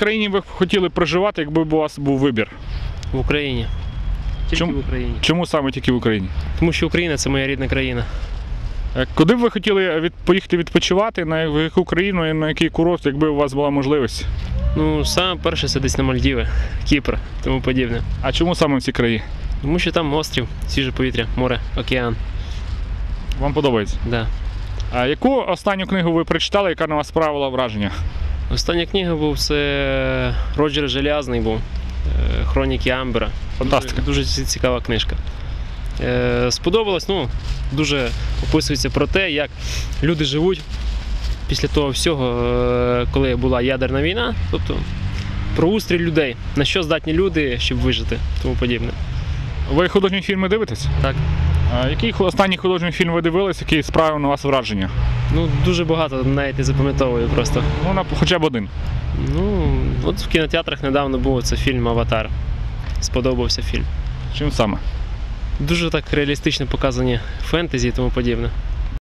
країні ви хотіли проживати, якби у вас був вибір? В Україні. Тільки Чому? в Україні. Чому саме тільки в Україні? Тому що Україна це моя рідна країна. Е, Куди б ви хотіли від, поїхати відпочивати, на в яку країну і на який курорт, якби у вас була можливість? Ну, саме перше це десь на Мальдіви, Кіпр, тому подібне. А чому саме в ці краї? Тому що там острів, свіже повітря, море, океан. Вам подобається? Да. А яку останню книгу ви прочитали, яка на вас справила враження? Остання книга був це Роджер Желязний був. е, Хроніки Амбера. Фантастика. Дуже, дуже цікава книжка. Е, Сподобалось, ну, дуже описується про те, як люди живуть після того всього, е, коли була ядерна війна, тобто про устрій людей, на що здатні люди, щоб вижити, тому подібне. Ви художні фільми дивитесь? Так. А який останній художній фільм ви дивились, який справив на вас враження? Ну, дуже багато навіть не запам'ятовую просто. Ну, на, хоча б один. Ну, от в кінотеатрах недавно був це фільм Аватар. Сподобався фільм. Чим саме? Дуже так реалістично показані фентезі і тому подібне.